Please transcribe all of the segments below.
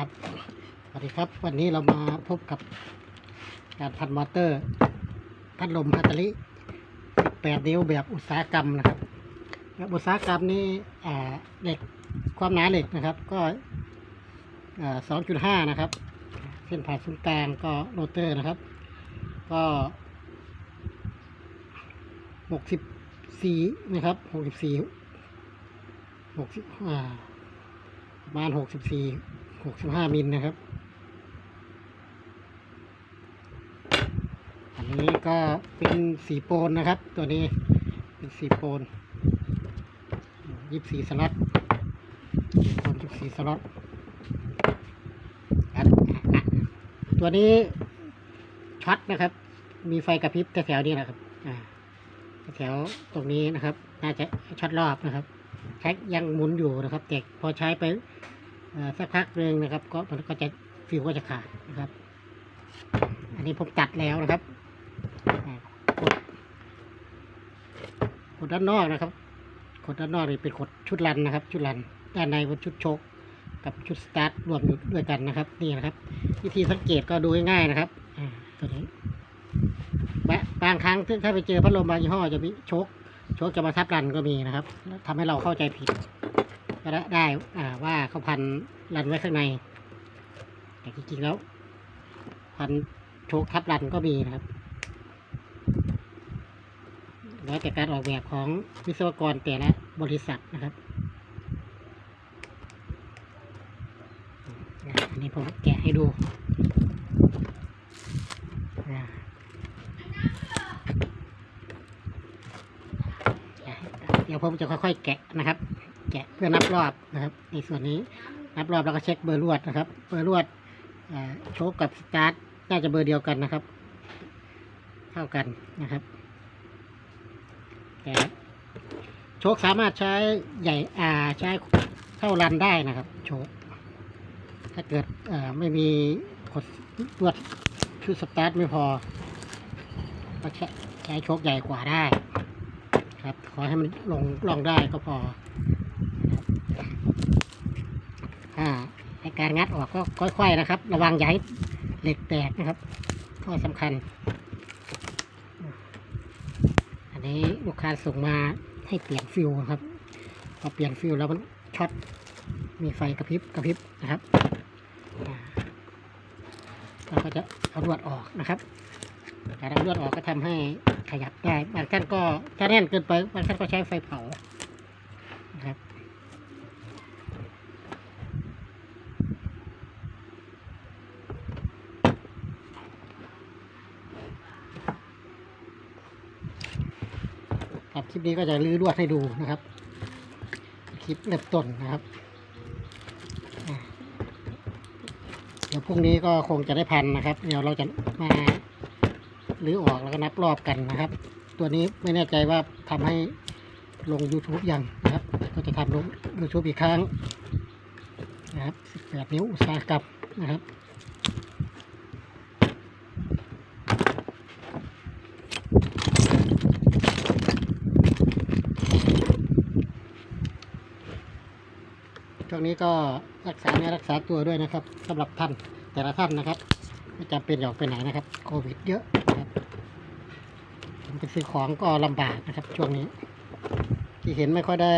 ครับสวัสดีครับ วันนี้เรามาพบกับการพันมอเตอร์ พัดลมพัตตอรี่18 นิ้วแบบอุตสาหกรรมนะครับแบบอุตสาหกรรมนี้อ่เหล็กความหนาเหล็กนะครับ ก็อ่า2.5 นะครับ เส้นผ่าศูนย์กลางก็โรเตอร์นะครับ ก็ 64 นะครับ 64 60อ่าประมาณหกสิบสี่ หกสิบห้ามิลนะครับ อันนี้ก็เป็นสีโปนนะครับ ตัวนี้เป็นสีโปนยี่สิบสี่สล็อตโปนยี่สิบสี่สล็อตอันอะตัวนี้ช็อตนะครับ มีไฟกระพริบแถวๆนี้นะครับแถวตรงนี้นะครับ น่าจะช็อตรอบนะครับใช้ยังหมุนอยู่นะครับแต่พอใช้ไป สักพักหนึ่งนะครับ ก็มันก็จะฟิวก็จะขาดนะครับ อันนี้ผมตัดแล้วนะครับกดกดด้านนอกนะครับกดด้านนอกนี่เป็นกดชุดรันนะครับ ชุดรันด้านในเป็นชุดโชกกับชุดสตาร์ทรวมอยู่ด้วยกันนะครับ นี่นะครับ วิธีสังเกตก็ดูง่ายๆนะครับตัวนี้บะบางครั้งถ้าไปเจอพัดลมบางยี่ห้อจะมีโชกโชคจะมาทับรันก็มีนะครับแล้วทำให้เราเข้าใจผิด ได้ว่าเขาพันรันไว้ข้างใน แต่จริงๆแล้ว พันโชคทับรันก็มีนะครับ แล้วแต่การออกแบบของวิศวกรแต่ละบริษัทนะครับอันนี้ผมแกะให้ดูเดี๋ยวผมจะค่อยๆแกะนะครับ แกะเพื่อนับรอบนะครับในส่วนนี้นับรอบแล้วก็เช็คเบอร์ลวดนะครับ เบอร์ลวดโชคกับสตาร์ทน่าจะเบอร์เดียวกันนะครับ เท่ากันนะครับแกะโชคสามารถใช้ใหญ่อ่าใช้เข้ารันได้นะครับ โชคถ้าเกิดไม่มีกดลวดชุดสตาร์ทไม่พอก็ใช้ใช้โชคใหญ่กว่าได้ครับ ขอให้มันลงลองได้ก็พออ่าใน การงัดออกก็ค่อย ๆนะครับ ระวังอย่าให้เหล็กแตกนะครับข้อสำคัญ อันนี้ลูกค้าส่งมาให้เปลี่ยนฟิวครับพอเปลี่ยนฟิวแล้วมันช็อตมีไฟกระพริบกระพริบนะครับเราก็จะเอาลวดออกนะครับการเอาเลือดออกก็ทำให้ขยับได้บางท่านก็ถ้าแน่นเกินไปบางท่านก็ใช้ไฟเผา นะครับ ครับคลิป นี้ก็จะลื้อลวดให้ดูนะครับ คลิปเริ่มต้นนะครับ เดี๋ยวพรุ่งนี้ก็คงจะได้พันนะครับ เดี๋ยวเราจะมาหรือออกแล้วก็นับรอบกันนะครับ ตัวนี้ไม่แน่ใจว่าทำให้ลง YouTube ยังนะครับ ก็จะทำลง YouTube อีกครั้งนะครับ18นิ้วอุตสาหกรรมนะครับ นี้ก็รักษาเนื้อรักษาตัวด้วยนะครับสำหรับท่านแต่ละท่านนะครับ ไม่จำเป็นอยากไปไหนนะครับ โควิดเยอะนะครับผมไปซื้อของก็ลำบากนะครับ ช่วงนี้ ที่เห็นไม่ค่อยได้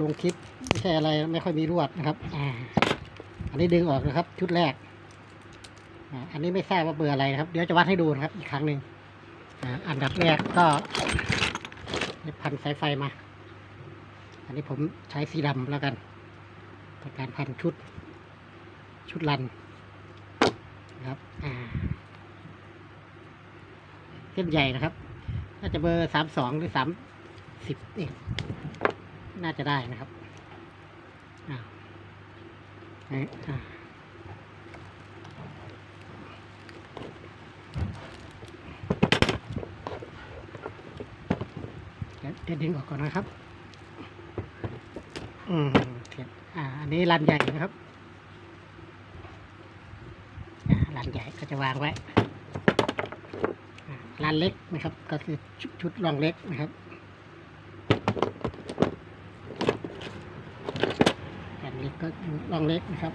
ลงคลิปไม่ใช่อะไรไม่ค่อยมีรวดนะครับอ่าอันนี้ดึงออกนะครับ ชุดแรกอันนี้ไม่ทราบว่าเบอร์อะไรนะครับ เดี๋ยวจะวัดให้ดูนะครับ อีกครั้งหนึ่งอันดับแรกก็พันสายไฟมา อันนี้ผมใช้สีดำแล้วกัน ในการพันชุด ชุดรันนะครับอ่าเส้นใหญ่นะครับ น่าจะเบอร์สามสองหรือสามสิบเองน่าจะได้นะครับอ่าเอ๊ะอ่าเดี๋ยวเดี๋ยวดึงออกก่อนนะครับ อืมันนี้รันใหญ่นะครับรันใหญ่ก็จะวางไว้รันเล็กนะครับ ก็คือชุดรองเล็กนะครับแผ่นเล็กก็รองเล็กนะครับ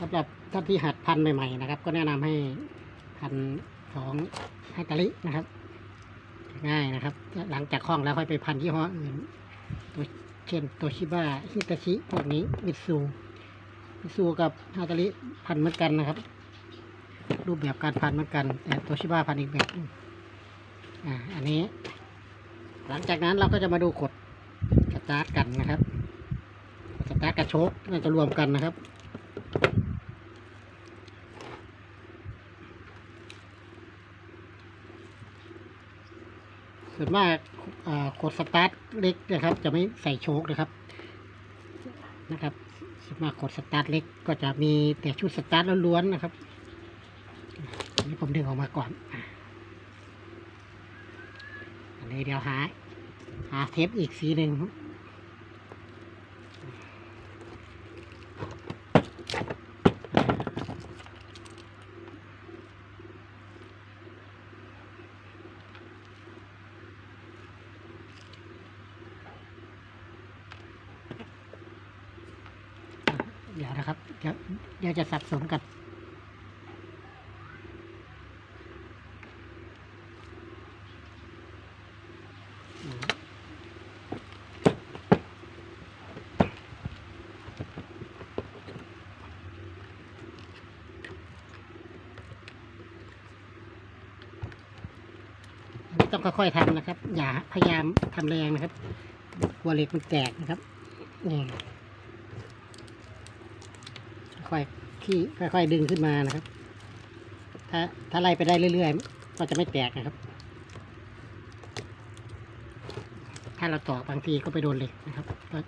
สำหรับท่านที่หัดพันใหม่ๆนะครับ ก็แนะนำให้ พันของฮัตารินะครับ ง่ายนะครับ หลังจากคล่องแล้วค่อยไปพันยี่ห้ออื่นตัวเช่นโตชิบะฮิตาชิพวกนี้มิตซูมิตซูกับฮัตาริพันเหมือนกันนะครับ รูปแบบการพันเหมือนกัน แต่โตชิบะพันอีกแบบนึงอ่าอันนี้ หลังจากนั้นเราก็จะมาดูกดสตาร์ทกันนะครับกดสตาร์ทกับโชคน่าจะรวมกันนะครับ ส่วนมากกดสตาร์ทเล็กนะครับ จะไม่ใส่โชคนะครับนะครับส่วนมากกดสตาร์ทเล็กก็จะมีแต่ชุดสตาร์ทล้วนๆนะครับนี่ผมดึงออกมาก่อนอันนี้เดี๋ยวหาหาเทปอีกสีหนึ่งเดี๋ยวนะครับ เดี๋ยวเดี๋ยว จะสับสนกัน ต้องค่อยๆทำนะครับ อย่าพยายามทำแรงนะครับกลัวเหล็กมันแตกนะครับนี่ค่อย ที่ค่อยๆดึงขึ้นมานะครับ ถ้าถ้าไล่ไปได้เรื่อยๆ ก็จะไม่แตกนะครับ ถ้าเราต่อบางทีก็ไปโดนเหล็กนะครับก็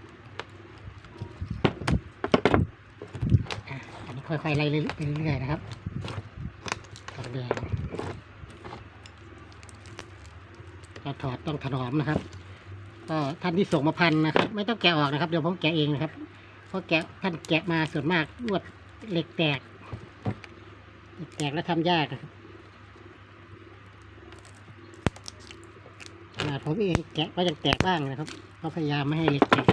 อันนี้ค่อยๆไล่ไปเรื่อยๆนะครับต่อแดงเราถอดต้องถนอมนะครับก็ท่านที่ส่งมาพันนะครับ ไม่ต้องแกะออกนะครับ เดี๋ยวผมแกะเองนะครับ เพราะแกะท่านแกะมาส่วนมากลวด เหล็กแตกเหล็กแตกแล้วทำยากนะครับขนาดผมเองแกะก็ยังแตกบ้างนะครับก็พยายามไม่ให้เหล็กแตก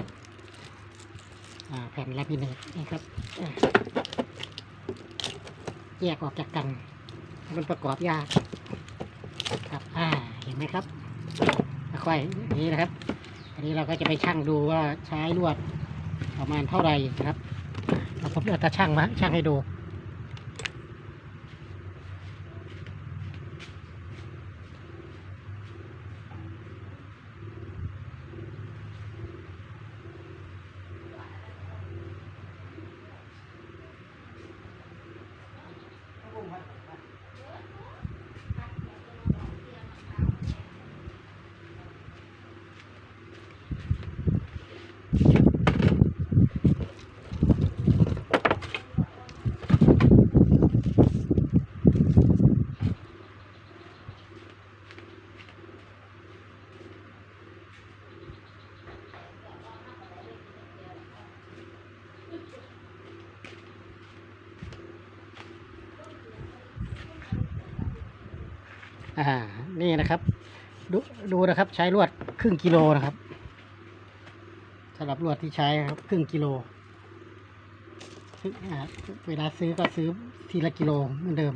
แผ่นลามิเนตนี่ครับแยกออกจากกัน มันประกอบยากครับอ่าเห็นไหมครับค่อยนี้นะครับ อันนี้เราก็จะไปชั่งดูว่าใช้ลวดประมาณเท่าไหร่นะครับ ผมเอาตาช่างมาช่างให้ดู อ่านี่นะครับ ดูดูนะครับใช้ลวดครึ่งกิโลนะครับสำหรับลวดที่ใช้ครับครึ่งกิโลเวลาซื้อก็ซื้อทีละกิโลเหมือนเดิม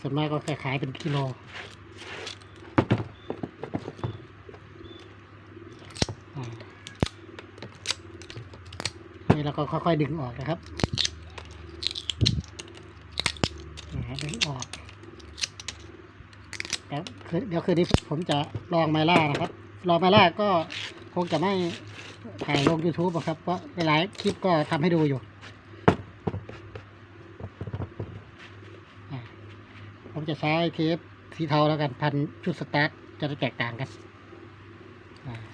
ส่วนมากก็ขายขายเป็นกิโลนี่เราก็ค่อยๆดึงออกนะครับ นะดึงออกแล้วคือ เดี๋ยวคืนนี้ผมจะลองไมล่านะครับ ลองไมล่าก็คงจะไม่ถ่ายลง YouTube ครับ เพราะหลายคลิปก็ทำให้ดูอยู่ ผมจะใช้เทปสีเทาแล้วกันพันชุดสตาร์ทจะได้แตกต่างกัน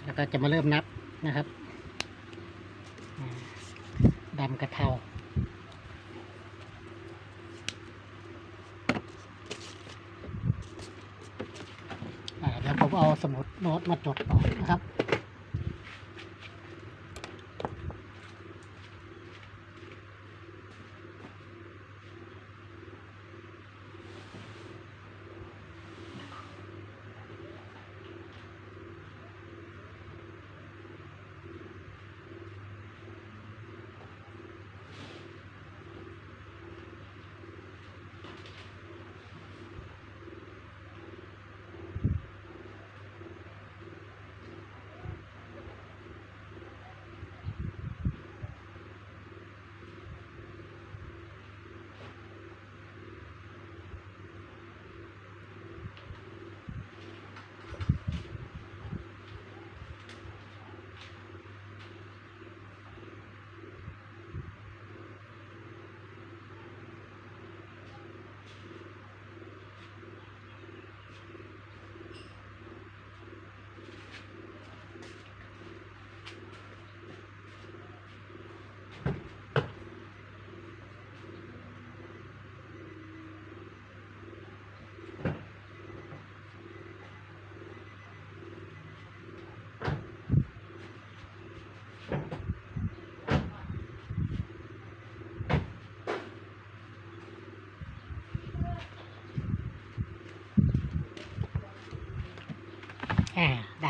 แล้วก็จะมาเริ่มนับนะครับดำกับเทา อ่าเดี๋ยวผมเอา สมุดโน้ตมาจดต่อนะครับ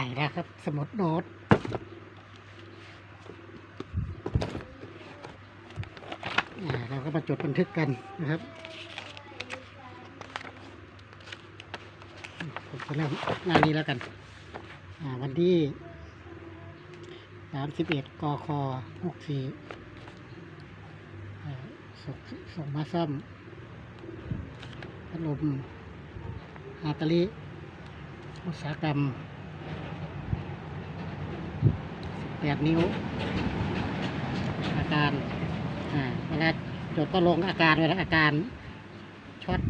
อ่แล้วครับ สมุดโน้ตเราก็มาจดบันทึกกันนะครับผมจะเริ่มหน้านี้แล้วกัน วันที่สามสิบเอ็ดกคหกสี่ส่งมาซ่อมพัดลมฮาตาลิอุตสาหกรรม แปดนิ้ว อาการอ่าเวลาจดก็ลงอาการเวลาอาการช็อต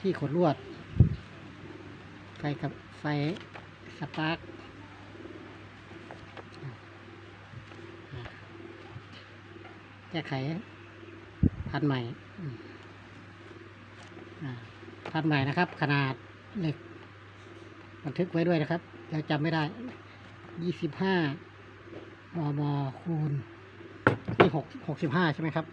ที่ขนลวด ไฟกับไฟสปาร์กแก้ไขพันใหม่พันใหม่นะครับ ขนาดเหล็กบันทึกไว้ด้วยนะครับเดี๋ยวจำไม่ได้ ยี่สิบห้ามมคูณนี่หกหกสิบห้าใช่ไหมครับ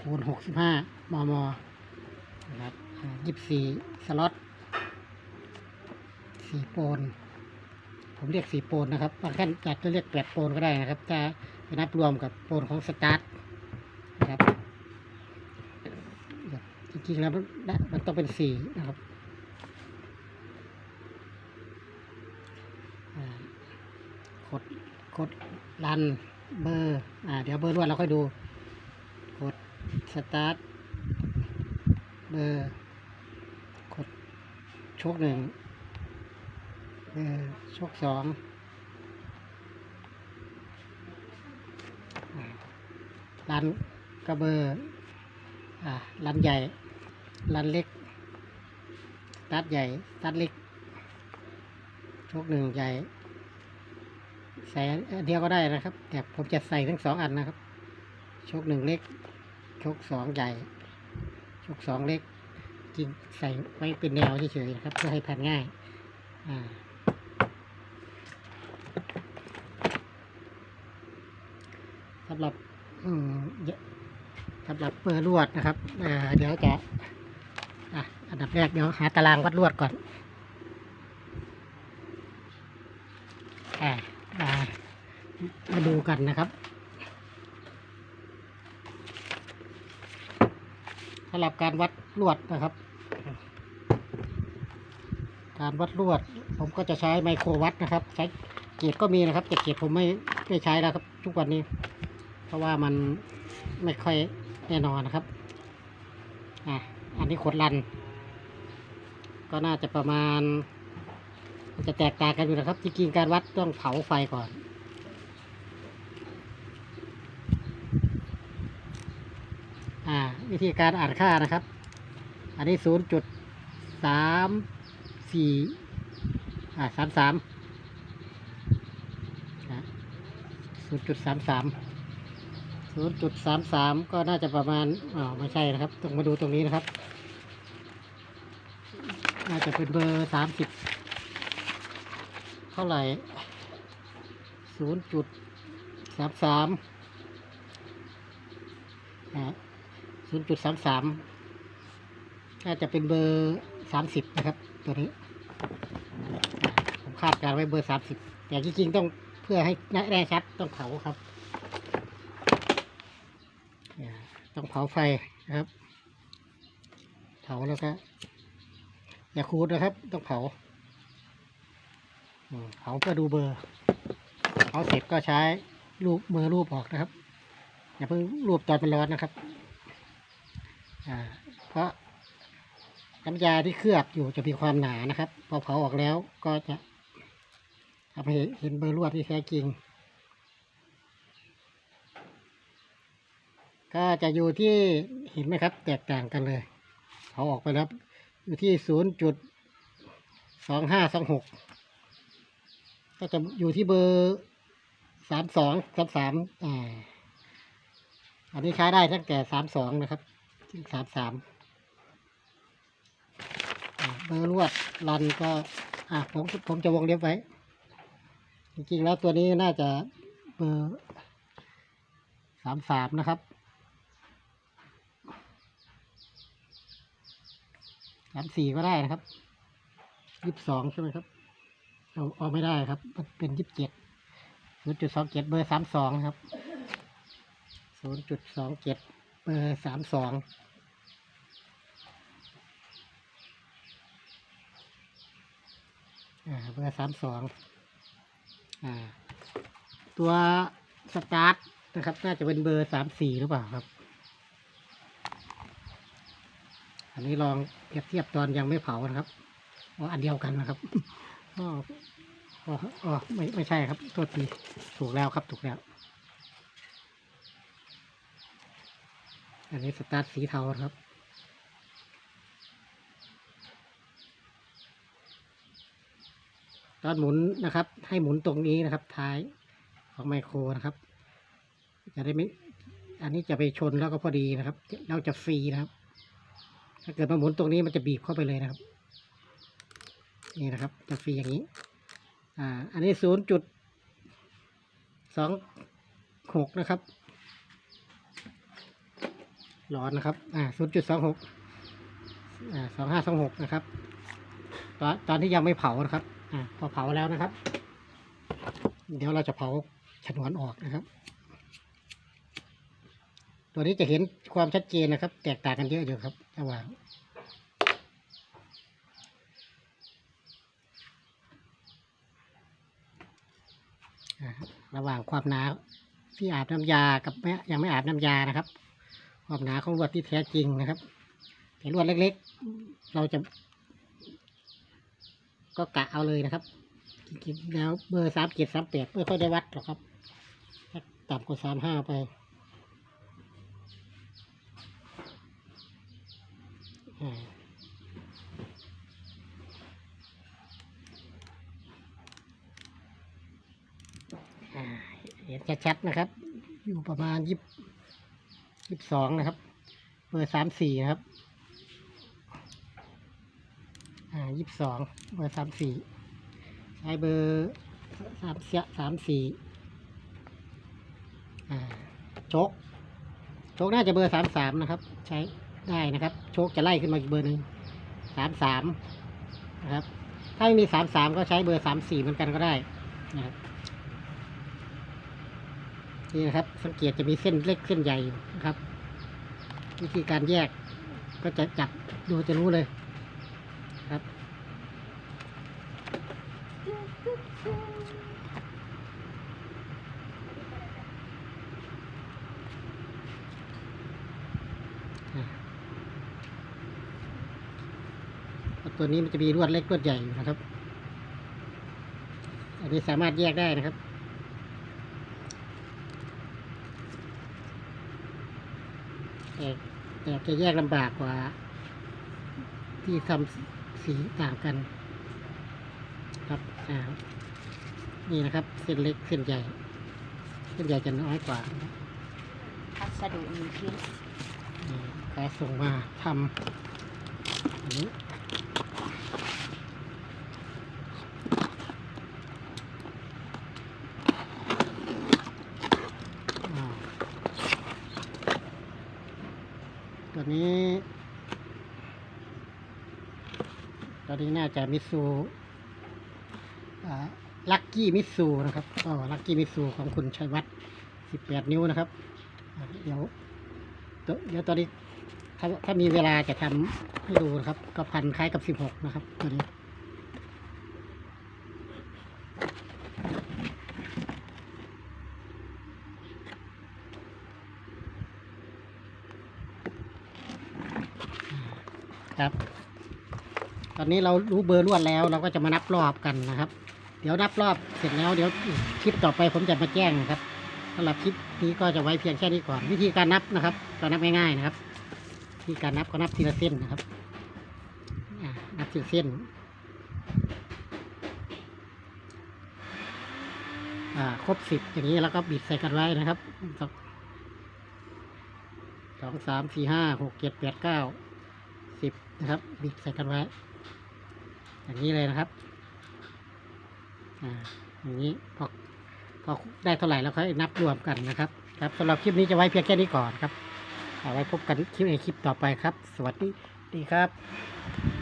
คูณหกสิบห้ามมนะครับยี่สิบสี่สล็อตสี่โปน ผมเรียกสี่โปนนะครับบางท่านอาจจะเรียกแปดโปนก็ได้นะครับ จะนับรวมกับโปนของสตาร์ทนะครับ จริงๆแล้วมันต้องเป็นสี่นะครับกดกดรันเบอร์อ่าเดี๋ยวเบอร์รวดเราค่อยดู กดสตาร์ทเบอร์กดโชคหนึ่งเบอร์โชคสองรันก็เบอร์อ่ารันใหญ่ รันเล็กตาร์ทใหญ่ตาร์ทเล็กโชคหนึ่งใหญ่ใส่เดียวก็ได้นะครับ แต่ผมจะใส่ทั้งสองอันนะครับโชคหนึ่งเล็กโชคสองใหญ่โชคสองเล็กจริงใส่ไว้เป็นแนวเฉยๆนะครับ เพื่อให้แผ่นง่าย อ่าสำหรับสำหรับเบอร์ลวดนะครับเดี๋ยวจะ อันดับแรกเดี๋ยวหาตารางวัดลวดก่อนอ่มาดูกันนะครับสำหรับการวัดลวดนะครับ การวัดลวด ผมก็จะใช้ไมโครวัดนะครับ ใช้เกียร์ก็มีนะครับแต่เกียร์ผมไม่ไม่ใช้แล้วครับ ทุกวันนี้ เพราะว่ามันไม่ค่อยแน่นอนนะครับอะอันนี้ขดรัน ก็น่าจะประมาณ มันจะแตกต่างกันอยู่นะครับ จริงๆการวัดต้องเผาไฟก่อนอ่าวิธีการอ่านค่านะครับ อันนี้ศูนย์จุดสามสี่อ่าสามสามศูนย์จุดสามสามศูนย์จุดสามสามก็น่าจะประมาณอ๋อไม่ใช่นะครับ ต้องมาดูตรงนี้นะครับ น่าจะเป็นเบอร์สามสิบเท่าไหร่ศูนย์จุดสามสามศูนย์จุดสามสามน่าจะเป็นเบอร์สามสิบนะครับ ตัวนี้ ผมคาดการไว้เบอร์สามสิบแต่จริงๆต้องเพื่อให้แน่ชัดต้องเผาครับต้องเผาไฟนะครับ เผาแล้วก็ อย่าคูดนะครับ ต้องเผาเผาเพื่อดูเบอร์เผาเสร็จก็ใช้รูปมือรูปออกนะครับ อย่าเพิ่งรูปตอนเป็นร้อนนะครับเพราะน้ำยาที่เคลือบอยู่จะมีความหนานะครับ พอเผาออกแล้วก็จะทำให้เห็นเบอร์ลวดที่แท้จริง ก็จะอยู่ที่เห็นไหมครับ แตกต่างกันเลยเผาออกไปแล้ว อยู่ที่ศูนย์จุดสองห้าสองหกก็จะอยู่ที่เบอร์สามสองสามสามอ่าอันนี้ใช้ได้ตั้งแต่สามสองนะครับถึงสามสามเบอร์ลวดรันก็อ่าผมผมจะวงเล็บไว้ จริงๆแล้วตัวนี้น่าจะเบอร์สามสามนะครับ สามสี่ก็ได้นะครับยี่สิบสองใช่ไหมครับเอาเอาไม่ได้ครับ มันเป็นยี่สิบเจ็ดศูนย์จุดสองเจ็ดเบอร์สามสองครับศูนย์จุดสองเจ็ดเบอร์สามสองอ่าเบอร์สามสองอ่าตัวสตาร์ทนะครับ น่าจะเป็นเบอร์สามสี่หรือเปล่าครับ อันนี้ลองเปรียบเทียบตอนยังไม่เผานะครับอ๋ออันเดียวกันนะครับอ๋ออ๋ออ๋อไม่ไม่ใช่ครับโทษทีถูกแล้วครับถูกแล้ว อันนี้สตาร์ทสีเทาครับตอนหมุนนะครับ ให้หมุนตรงนี้นะครับ ท้ายของไมโครนะครับ จะได้ไม่ อันนี้จะไปชนแล้วก็พอดีนะครับ เราจะฟรีนะครับ ถ้าเกิดมาหมุนตรงนี้มันจะบีบเข้าไปเลยนะครับ นี่นะครับจะฟรีอย่างนี้ อ่า อันนี้ศูนย์จุดสองหกนะครับ ร้อนนะครับ อ่าศูนย์จุดสองหกอ่าสองห้าสองหกนะครับ ตอนตอนที่ยังไม่เผานะครับ อ่าพอเผาแล้วนะครับ เดี๋ยวเราจะเผาฉนวนออกนะครับ ตัวนี้จะเห็นความชัดเจนนะครับ แตกต่างกันเยอะอยู่ครับระหว่างระหว่างความหนาที่อาบน้ำยากับไม่ยังไม่อาบน้ำยานะครับ ความหนาของลวดที่แท้จริงนะครับแต่ลวดเล็กๆ เราจะ ก็กะเอาเลยนะครับจริงๆแล้วเบอร์สามเจ็ดสามแปดไม่ค่อยได้วัดหรอกครับต่ำกว่าสามห้าไป อ่าอ่า เห็นชัดๆนะครับ อยู่ประมาณยี่สิบสองนะครับ เบอร์สามสี่นะครับ อ่ายี่สิบสองเบอร์สามสี่ใช้เบอร์สามเสียสามสี่อ่าโชกโชกน่าจะเบอร์สามสามนะครับ ใช้ ได้นะครับ โชคจะไล่ขึ้นมาอีกเบอร์หนึ่งสามสามนะครับ ถ้าไม่มีสามสามก็ใช้เบอร์สามสี่เหมือนกันก็ได้นะครับนี่นะครับ สังเกตจะมีเส้นเล็กเส้นใหญ่นะครับ วิธีการแยกก็จะจับดูจะรู้เลย ตัวนี้มันจะมีลวดเล็กลวดใหญ่อยู่นะครับ อันนี้สามารถแยกได้นะครับแต่แต่จะแยกลำบากกว่า ที่ทำสีต่างกันครับอ่านี่นะครับ เส้นเล็กเส้นใหญ่ เส้นใหญ่จะน้อยกว่านะครับพัสดุหนึ่งชิ้นนี่แกส่งมาทำอันนี้อ่าตัวนี้ ตอนนี้น่าจะมิสูลักกี้มิสูนะครับก็ลักกี้มิสูของคุณชัยวัฒน์18นิ้วนะครับ เดี๋ยวตัวเดี๋ยวตอนนี้ถ้าถ้ามีเวลาจะทำให้ดูนะครับ ก็พันคล้ายกับสิบหกนะครับตัวนี้ อนนี้เรารู้เบอร์ลวดแล้วเราก็จะมานับรอบกันนะครับ เดี๋ยวนับรอบเสร็จแล้วเดี๋ยวคลิปต่อไปผมจะมาแจ้งครับสำหรับคลิปนี้ก็จะไว้เพียงแค่นี้ก่อน วิธีการนับนะครับก็นับง่ายๆนะครับวิธีการนับก็นับทีละเส้นนะครับนับทีละเส้นครบสิบอย่างนี้แล้วก็บิดใส่กันไว้นะครับสองสามสี่ห้าหกเจ็ดแปดเก้าสิบนะครับ บิดใส่กันไว้ อย่างนี้เลยนะครับ อ่า อย่างนี้พอพอได้เท่าไหร่แล้วค่อยนับรวมกันนะครับ ครับสำหรับคลิปนี้จะไว้เพียงแค่นี้ก่อนครับเอาไว้พบกันคลิปในคลิปต่อไปครับ สวัสดีดีครับ